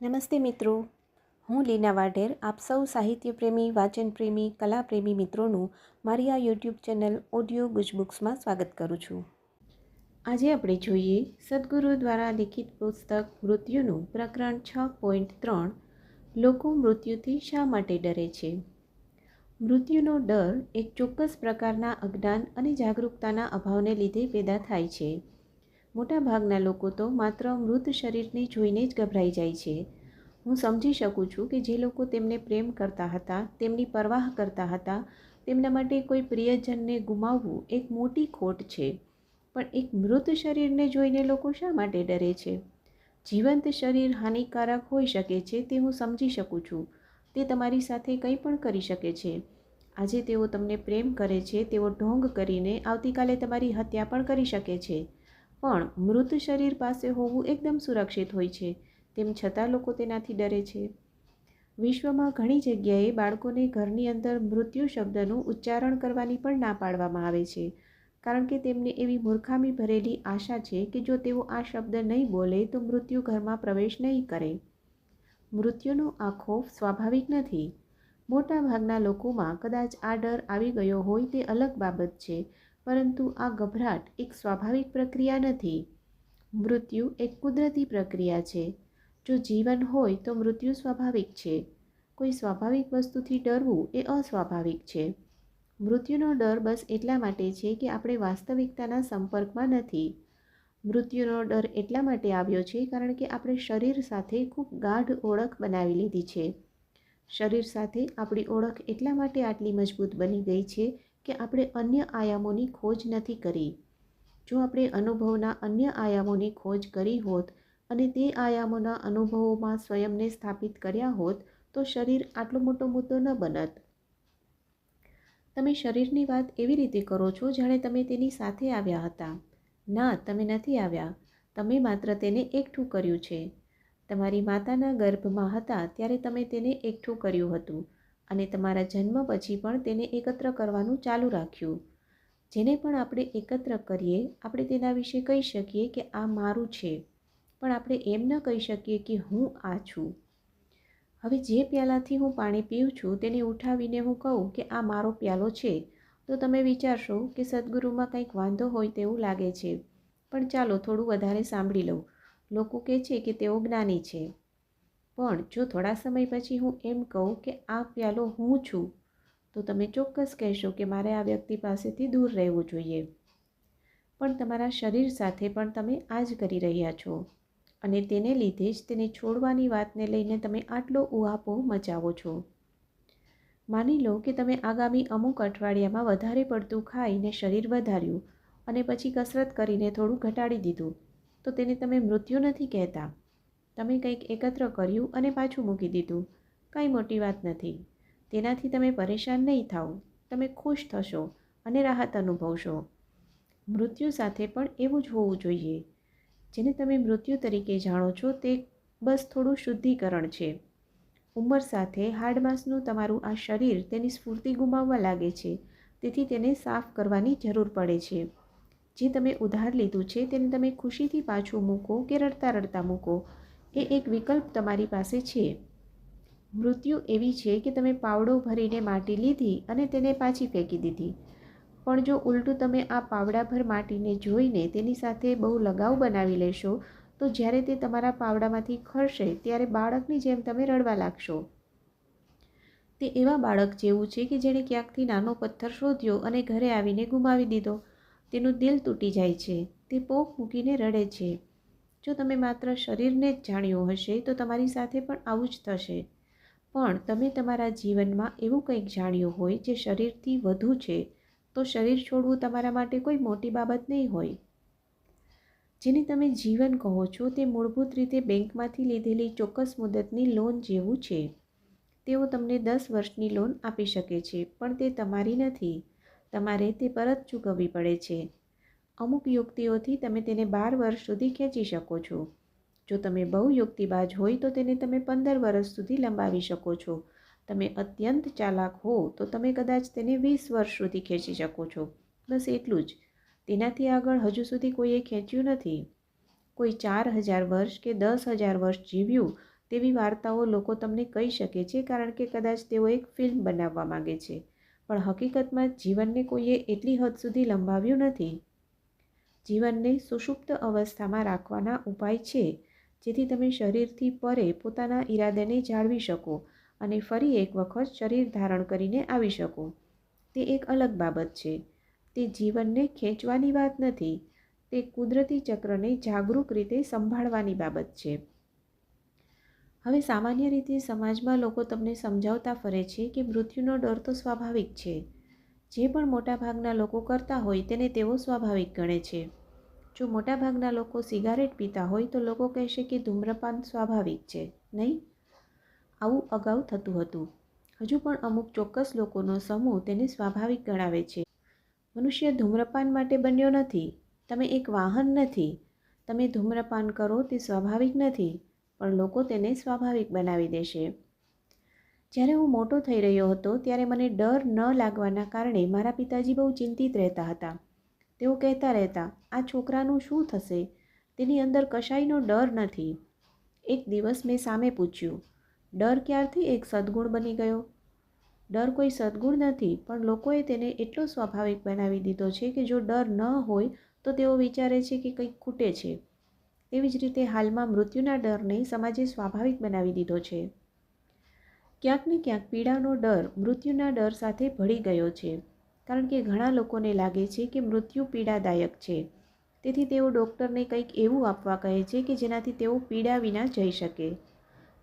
નમસ્તે મિત્રો. હું લીના વાઢેર, આપ સૌ સાહિત્ય પ્રેમી વાચન પ્રેમી કલા પ્રેમી મિત્રોનું મારી આ યુટ્યુબ ચેનલ ઓડિયો ગુજબુક્સમાં સ્વાગત કરું છું. આજે આપણે જોઈએ સદગુરુ દ્વારા લિખિત પુસ્તક મૃત્યુનું પ્રકરણ છ પોઈન્ટ ત્રણ, લોકો મૃત્યુથી શા માટે ડરે છે? મૃત્યુનો ડર એક ચોક્કસ પ્રકારના અજ્ઞાન અને જાગૃતતાના અભાવને લીધે પેદા થાય છે. મોટાભાગના લોકો તો માત્ર મૃત શરીરને જોઈને જ ગભરાઈ જાય છે. હું સમજી શકું છું કે જે લોકો તેમને પ્રેમ કરતા હતા, તેમની પરવાહ કરતા હતા, તેમના માટે કોઈ પ્રિયજનને ગુમાવવું એક મોટી ખોટ છે. પણ એક મૃત શરીરને જોઈને લોકો શા માટે ડરે છે? જીવંત શરીર હાનિકારક હોઈ શકે છે તે હું સમજી શકું છું. તે તમારી સાથે કંઈ પણ કરી શકે છે. આજે તેઓ તમને પ્રેમ કરે છે તેઓ ઢોંગ કરીને આવતીકાલે તમારી હત્યા પણ કરી શકે છે. પણ મૃત શરીર પાસે હોવું એકદમ સુરક્ષિત હોય છે, તેમ છતાં લોકો તેનાથી ડરે છે. વિશ્વમાં ઘણી જગ્યાએ બાળકોને ઘરની અંદર મૃત્યુ શબ્દનું ઉચ્ચારણ કરવાની પણ ના પાડવામાં આવે છે, કારણ કે તેમને એવી મૂર્ખામી ભરેલી આશા છે કે જો તેઓ આ શબ્દ નહીં બોલે તો મૃત્યુ ઘરમાં પ્રવેશ નહીં કરે. મૃત્યુનો આ ખોફ સ્વાભાવિક નથી. મોટાભાગના લોકોમાં કદાચ આ ડર આવી ગયો હોય તે અલગ બાબત છે પરંતુ આ ગભરાટ એક સ્વાભાવિક પ્રક્રિયા નથી. મૃત્યુ એક કુદરતી પ્રક્રિયા છે. જો જીવન હોય તો મૃત્યુ સ્વાભાવિક છે. કોઈ સ્વાભાવિક વસ્તુથી ડરવું એ અસ્વાભાવિક છે. મૃત્યુનો ડર બસ એટલા માટે છે કે આપણે વાસ્તવિકતાના સંપર્કમાં નથી. મૃત્યુનો ડર એટલા માટે આવ્યો છે કારણ કે આપણે શરીર સાથે ખૂબ ગાઢ ઓળખ બનાવી લીધી છે. શરીર સાથે આપણી ઓળખ એટલા માટે આટલી મજબૂત બની ગઈ છે કે આપણે અન્ય આયામોની ખોજ નથી કરી. જો આપણે અનુભવના અન્ય આયામોની ખોજ કરી હોત અને તે આયામોના અનુભવોમાં સ્વયંને સ્થાપિત કર્યા હોત, તો શરીર આટલો મોટો મુદ્દો ન બનત. તમે શરીરની વાત એવી રીતે કરો છો જાણે તમે તેની સાથે આવ્યા હતા. ના, તમે નથી આવ્યા. તમે માત્ર તેને એકઠું કર્યું છે. તમારી માતાના ગર્ભમાં હતા ત્યારે તમે તેને એકઠું કર્યું હતું. અને તમારા જન્મ પછી પણ તેને એકત્ર કરવાનું ચાલુ રાખ્યું. જેને પણ આપણે એકત્ર કરીએ, આપણે તેના વિશે કહી શકીએ કે આ મારું છે. પણ આપણે એમ ન કહી શકીએ કે હું આ છું. હવે જે પ્યાલાથી હું પાણી પીઉં છું, તેને ઉઠાવીને હું કહું કે આ મારો પ્યાલો છે. તો તમે વિચારશો કે સદગુરુમાં કંઈક વાંધો હોય તેવું લાગે છે. પણ ચાલો થોડું વધારે સાંભળી લઉં. લોકો કહે છે કે તેઓ જ્ઞાની છે. પણ જો થોડા સમય પછી હું એમ કહું કે આ પ્યાલો હું છું, તો તમે ચોક્કસ કહેશો કે મારે આ વ્યક્તિ પાસેથી દૂર રહેવું જોઈએ. પણ તમારા શરીર સાથે પણ તમે આ જ કરી રહ્યા છો અને તેને લીધે જ તેને છોડવાની વાતને લઈને તમે આટલો ઉહાપો મચાવો છો. માની લો કે તમે આગામી અમુક અઠવાડિયામાં વધારે પડતું ખાઈને શરીર વધાર્યું અને પછી કસરત કરીને થોડું ઘટાડી દીધું, તો તેને તમે મૃત્યુ નથી કહેતા. તમે કંઈક એકત્ર કર્યું અને પાછું મૂકી દીધું. કાંઈ મોટી વાત નથી. તેનાથી તમે પરેશાન નહીં થાઓ. તમે ખુશ થશો અને રાહત અનુભવશો. મૃત્યુ સાથે પણ એવું જ હોવું જોઈએ. જેને તમે મૃત્યુ તરીકે જાણો છો તે બસ થોડું શુદ્ધિકરણ છે. ઉંમર સાથે હાડમાસનું તમારું આ શરીર તેની સ્ફૂર્તિ ગુમાવવા લાગે છે. તેથી તેને સાફ કરવાની જરૂર પડે છે. જે તમે ઉધાર લીધું છે તેને તમે ખુશીથી પાછું મૂકો કે રડતા રડતા મૂકો. એ એક વિકલ્પ તમારી પાસે છે. મૃત્યુ એવી છે કે તમે પાવડો ભરીને માટી લીધી અને તેને પાછી ફેંકી દીધી. પણ જો ઉલટું તમે આ પાવડાભર માટીને જોઈને તેની સાથે બહુ લગાવ બનાવી લેશો, તો જ્યારે તે તમારા પાવડામાંથી ખરશે ત્યારે બાળકની જેમ તમે રડવા લાગશો. તે એવા બાળક જેવું છે કે જેણે ક્યાંકથી નાનો પથ્થર શોધ્યો અને ઘરે આવીને ગુમાવી દીધો. તેનું દિલ તૂટી જાય છે. તે પોક મૂકીને રડે છે. જો તમે માત્ર શરીરને જ જાણ્યું હશે, તો તમારી સાથે પણ આવું જ થશે. પણ તમે તમારા જીવનમાં એવું કંઈક જાણ્યું હોય જે શરીરથી વધુ છે, તો શરીર છોડવું તમારા માટે કોઈ મોટી બાબત નહીં હોય. જેને તમે જીવન કહો છો, તે મૂળભૂત રીતે બેંકમાંથી લીધેલી ચોક્કસ મુદતની લોન જેવું છે. તેઓ તમને દસ વર્ષની લોન આપી શકે છે, પણ તે તમારી નથી. તમારે તે પરત ચૂકવવી પડે છે. અમુક યુક્તિઓથી તમે તેને બાર વર્ષ સુધી ખેંચી શકો છો. જો તમે બહુ યુક્તિબાજ હોય તો તેને તમે પંદર વર્ષ સુધી લંબાવી શકો છો. તમે અત્યંત ચાલાક હો તો તમે કદાચ તેને વીસ વર્ષ સુધી ખેંચી શકો છો. બસ એટલું જ. તેનાથી આગળ હજુ સુધી કોઈએ ખેંચ્યું નથી. કોઈ ચાર હજાર વર્ષ કે દસ હજાર વર્ષ જીવ્યું તેવી વાર્તાઓ લોકો તમને કહી શકે છે કારણ કે કદાચ તેઓ એક ફિલ્મ બનાવવા માંગે છે. પણ હકીકતમાં જીવનને કોઈએ એટલી હદ સુધી લંબાવ્યું નથી. જીવનને સુષુપ્ત અવસ્થામાં રાખવાના ઉપાય છે, જેથી તમે શરીરથી પરે પોતાના ઈરાદાને જાળવી શકો અને ફરી એક વખત શરીર ધારણ કરીને આવી શકો. તે એક અલગ બાબત છે. તે જીવનને ખેંચવાની વાત નથી. તે કુદરતી ચક્રને જાગૃત રીતે સંભાળવાની બાબત છે. હવે સામાન્ય રીતે સમાજમાં લોકો તમને સમજાવતા ફરે છે કે મૃત્યુનો ડર તો સ્વાભાવિક છે. જે પણ મોટાભાગના લોકો કરતા હોય તેને તેઓ સ્વાભાવિક ગણે છે. જો મોટાભાગના લોકો સિગારેટ પીતા હોય તો લોકો કહેશે કે ધૂમ્રપાન સ્વાભાવિક છે, નહીં? આવું અગાઉ થતું હતું. હજુ પણ અમુક ચોક્કસ લોકોનો સમૂહ તેને સ્વાભાવિક ગણાવે છે. મનુષ્ય ધૂમ્રપાન માટે બન્યો નથી. તમે એક વાહન નથી. તમે ધૂમ્રપાન કરો તે સ્વાભાવિક નથી, પણ લોકો તેને સ્વાભાવિક બનાવી દેશે. જ્યારે હું મોટો થઈ રહ્યો હતો ત્યારે મને ડર ન લાગવાના કારણે મારા પિતાજી બહુ ચિંતિત રહેતા હતા. તેઓ કહેતા રહેતા, આ છોકરાનું શું થશે? તેની અંદર કશાયનો ડર નથી. એક દિવસ મેં સામે પૂછ્યું, ડર ક્યારથી એક સદગુણ બની ગયો? ડર કોઈ સદગુણ નથી, પણ લોકોએ તેને એટલો સ્વાભાવિક બનાવી દીધો છે કે જો ડર ન હોય તો તેઓ વિચારે છે કે કંઈક ખૂટે છે. તેવી જ રીતે હાલમાં મૃત્યુના ડરને સમાજે સ્વાભાવિક બનાવી દીધો છે. ક્યાંક ને ક્યાંક પીડાનો ડર મૃત્યુના ડર સાથે ભળી ગયો છે. કારણ કે ઘણા લોકોને લાગે છે કે મૃત્યુ પીડાદાયક છે. તેથી તેઓ ડૉક્ટરને કંઈક એવું આપવા કહે છે કે જેનાથી તેઓ પીડા વિના જઈ શકે.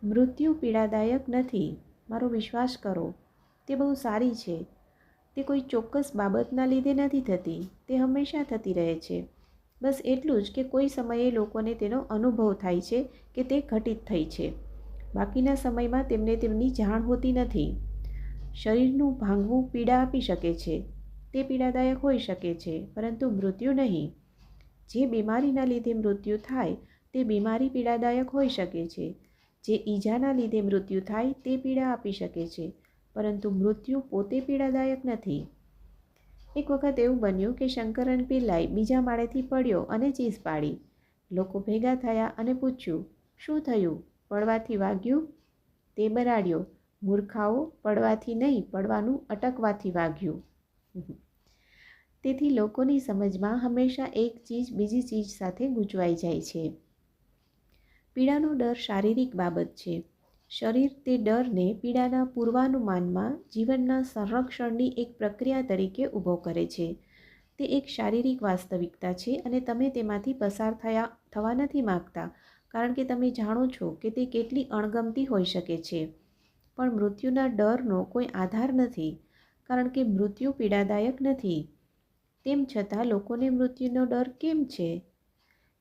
મૃત્યુ પીડાદાયક નથી. મારો વિશ્વાસ કરો. તે બહુ સારી છે. તે કોઈ ચોક્કસ બાબતના લીધે નથી થતી. તે હંમેશા થતી રહે છે. બસ એટલું જ કે કોઈ સમયે લોકોને તેનો અનુભવ થાય છે કે તે ઘટિત થઈ છે. બાકીના સમયમાં તેમને તેમની જાણ હોતી નથી. શરીરનું ભાંગવું પીડા આપી શકે છે. તે પીડાદાયક હોઈ શકે છે, પરંતુ મૃત્યુ નહીં. જે બીમારીના લીધે મૃત્યુ થાય, તે બીમારી પીડાદાયક હોઈ શકે છે. જે ઈજાના લીધે મૃત્યુ થાય, તે પીડા આપી શકે છે, પરંતુ મૃત્યુ પોતે પીડાદાયક નથી. એક વખત એવું બન્યું કે શંકરન પિલ્લાઈ બીજા માળેથી પડ્યો અને ચીસ પાડી. લોકો ભેગા થયા અને પૂછ્યું, શું થયું? પડવાથી વાગ્યું, તે બરાડ્યો. મૂર્ખાઓ પડવાથી નહીં, પડવાનું અટકવાથી વાગ્યું. તેથી લોકોની સમજમાં હંમેશા એક ચીજ બીજી ચીજ સાથે ગૂંચવાઈ જાય છે. પીડાનો ડર શારીરિક બાબત છે. શરીર તે ડરને પીડાના પૂર્વાનુમાનમાં જીવનના સંરક્ષણની એક પ્રક્રિયા તરીકે ઊભો કરે છે. તે એક શારીરિક વાસ્તવિકતા છે અને તમે તેમાંથી પસાર થયા, થવા નથી માગતા. કારણ કે તમે જાણો છો કે તે કેટલી અણગમતી હોઈ શકે છે. પણ મૃત્યુના ડરનો કોઈ આધાર નથી, કારણ કે મૃત્યુ પીડાદાયક નથી. તેમ છતાં લોકોને મૃત્યુનો ડર કેમ છે?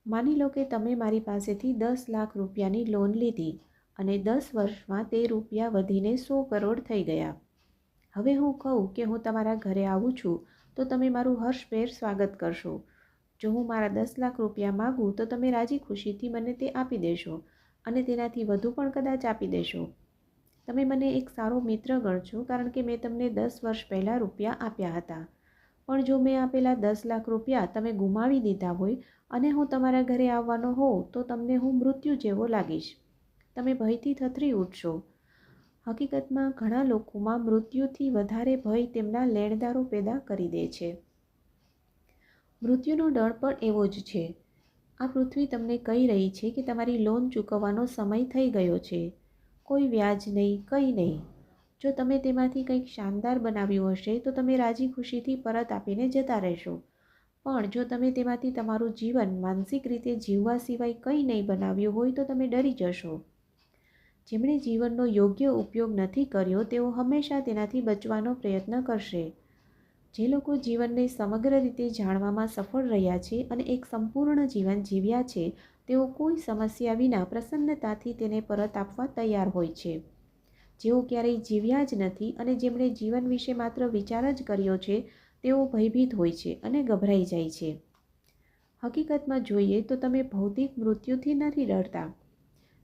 માની લો કે તમે મારી પાસેથી દસ લાખ રૂપિયાની લોન લીધી અને દસ વર્ષમાં તે રૂપિયા વધીને સો કરોડ થઈ ગયા. હવે હું કહું કે હું તમારા ઘરે આવું છું, તો તમે મારું હર્ષભેર સ્વાગત કરશો. જો હું મારા દસ લાખ રૂપિયા માગું, તો તમે રાજી ખુશીથી મને તે આપી દેશો અને તેનાથી વધુ પણ કદાચ આપી દેશો. તમે મને એક સારો મિત્ર ગણશો, કારણ કે મેં તમને દસ વર્ષ પહેલાં રૂપિયા આપ્યા હતા. પણ જો મેં આપેલા દસ લાખ રૂપિયા તમે ગુમાવી દીધા હોય અને હું તમારા ઘરે આવવાનો હોઉં, તો તમને હું મૃત્યુ જેવો લાગીશ. તમે ભયથી થથરી ઉઠશો. હકીકતમાં ઘણા લોકોમાં મૃત્યુથી વધારે ભય તેમના લેણદારો પેદા કરી દે છે. મૃત્યુનો ડર પણ એવો જ છે. આ પૃથ્વી તમને કહી રહી છે કે તમારી લોન ચૂકવવાનો સમય થઈ ગયો છે. કોઈ વ્યાજ નહીં, કંઈ નહીં. જો તમે તેમાંથી કંઈક શાનદાર બનાવ્યું હશે, તો તમે રાજી ખુશીથી પરત આપીને જતા રહેશો. પણ જો તમે તેમાંથી તમારું જીવન માનસિક રીતે જીવવા સિવાય કંઈ નહીં બનાવ્યું હોય, તો તમે ડરી જશો. જેમણે જીવનનો યોગ્ય ઉપયોગ નથી કર્યો, તેઓ હંમેશા તેનાથી બચવાનો પ્રયત્ન કરશે. જે લોકો જીવનને સમગ્ર રીતે જાણવામાં સફળ રહ્યા છે અને એક સંપૂર્ણ જીવન જીવ્યા છે, તેઓ કોઈ સમસ્યા વિના પ્રસન્નતાથી તેને પરત આપવા તૈયાર હોય છે. જેઓ ક્યારેય જીવ્યા જ નથી અને જેમણે જીવન વિશે માત્ર વિચાર જ કર્યો છે, તેઓ ભયભીત હોય છે અને ગભરાઈ જાય છે. હકીકતમાં જોઈએ તો તમે ભૌતિક મૃત્યુથી નથી ડરતા.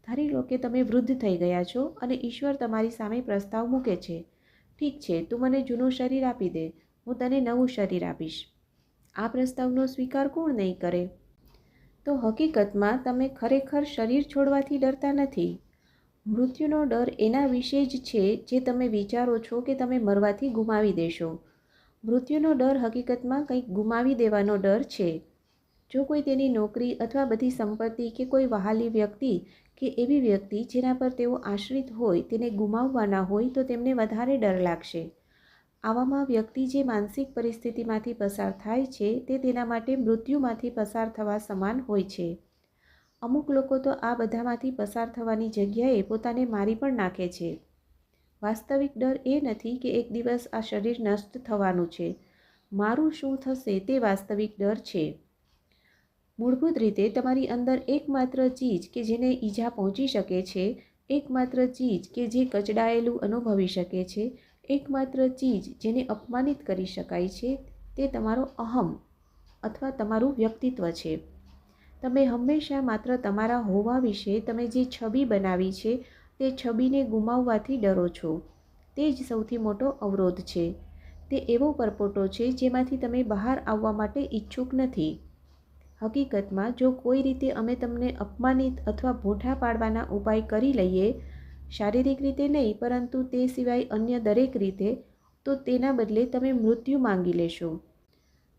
ધારી લો કે તમે વૃદ્ધ થઈ ગયા છો અને ઈશ્વર તમારી સામે પ્રસ્તાવ મૂકે છે. ઠીક છે, તું મને જૂનું શરીર આપી દે હું તને નવું શરીર આપીશ. આ પ્રસ્તાવનો સ્વીકાર કોણ નહીં કરે? તો હકીકતમાં તમે ખરેખર શરીર છોડવાથી ડરતા નથી. મૃત્યુનો ડર એના વિશે જ છે જે તમે વિચારો છો કે તમે મરવાથી ગુમાવી દેશો. મૃત્યુનો ડર હકીકતમાં કંઈક ગુમાવી દેવાનો ડર છે. જો કોઈ તેની નોકરી અથવા બધી સંપત્તિ કે કોઈ વહાલી વ્યક્તિ કે એવી વ્યક્તિ જેના પર તેઓ આશ્રિત હોય તેને ગુમાવવાના હોય તો તેમને વધારે ડર લાગશે. આવામાં વ્યક્તિ જે માનસિક પરિસ્થિતિમાંથી પસાર થાય છે, તે તેના માટે મૃત્યુમાંથી પસાર થવા સમાન હોય છે. અમુક લોકો તો આ બધામાંથી પસાર થવાની જગ્યાએ પોતાને મારી પણ નાખે છે. વાસ્તવિક ડર એ નથી કે એક દિવસ આ શરીર નષ્ટ થવાનું છે. મારું શું થશે તે વાસ્તવિક ડર છે. મૂળભૂત રીતે તમારી અંદર એકમાત્ર ચીજ કે જેને ઈજા પહોંચી શકે છે, એકમાત્ર ચીજ કે જે કચડાયેલું અનુભવી શકે છે એકમાત્ર ચીજ જેને અપમાનિત કરી શકાય છે તે તમારો અહમ અથવા તમારું વ્યક્તિત્વ છે. તમે હંમેશા માત્ર તમારા હોવા વિશે તમે જે છબી બનાવી છે તે છબીને ગુમાવવાથી ડરો છો. તે જ સૌથી મોટો અવરોધ છે. તે એવો પરપોટો છે જેમાંથી તમે બહાર આવવા માટે ઈચ્છુક નથી. હકીકતમાં, જો કોઈ રીતે અમે તમને અપમાનિત અથવા ભોઠા પાડવાના ઉપાય કરી લઈએ શારીરિક રીતે નહીં, પરંતુ તે સિવાય અન્ય દરેક રીતે, તો તેના બદલે તમે મૃત્યુ માંગી લેશો.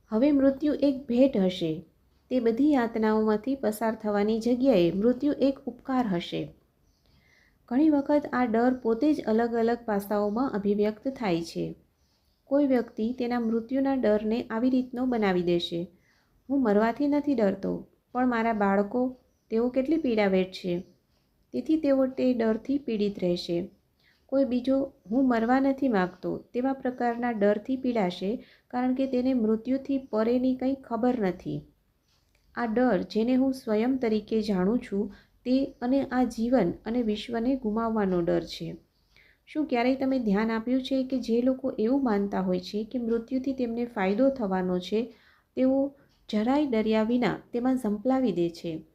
હવે મૃત્યુ એક ભેટ હશે. તે બધી યાતનાઓમાંથી પસાર થવાની જગ્યાએ મૃત્યુ એક ઉપકાર હશે. ઘણી વખત આ ડર પોતે જ અલગ અલગ પાસાઓમાં અભિવ્યક્ત થાય છે. કોઈ વ્યક્તિ તેના મૃત્યુના ડરને આવી રીતનો બનાવી દેશે. હું મરવાથી નથી ડરતો, પણ મારા બાળકો તેઓ કેટલી પીડા વેઠશે તેથી તેઓ તે ડરથી પીડિત રહેશે. કોઈ બીજો હું મરવા નથી માગતો તેવા પ્રકારના ડરથી પીડાશે કારણ કે તેને મૃત્યુથી પરેની કંઈ ખબર નથી. આ ડર જેને હું સ્વયં તરીકે જાણું છું તે અને આ જીવન અને વિશ્વને ગુમાવવાનો ડર છે. શું ક્યારેય તમે ધ્યાન આપ્યું છે કે જે લોકો એવું માનતા હોય છે કે મૃત્યુથી તેમને ફાયદો થવાનો છે, તેઓ જરાય ડર્યા વિના તેમાં ઝંપલાવી દે છે?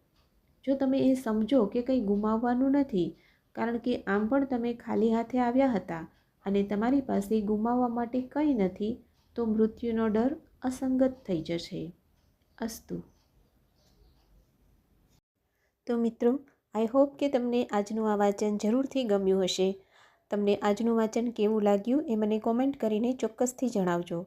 જો તમે એ સમજો કે કંઈ ગુમાવવાનું નથી, કારણ કે આમ પણ તમે ખાલી હાથે આવ્યા હતા અને તમારી પાસે ગુમાવવા માટે કંઈ નથી, તો મૃત્યુનો ડર અસંગત થઈ જશે. અસ્તુ. તો મિત્રો, આઈ હોપ કે તમને આજનું આ વાંચન જરૂરથી ગમ્યું હશે. તમને આજનું વાંચન કેવું લાગ્યું એ મને કોમેન્ટ કરીને ચોક્કસથી જણાવજો.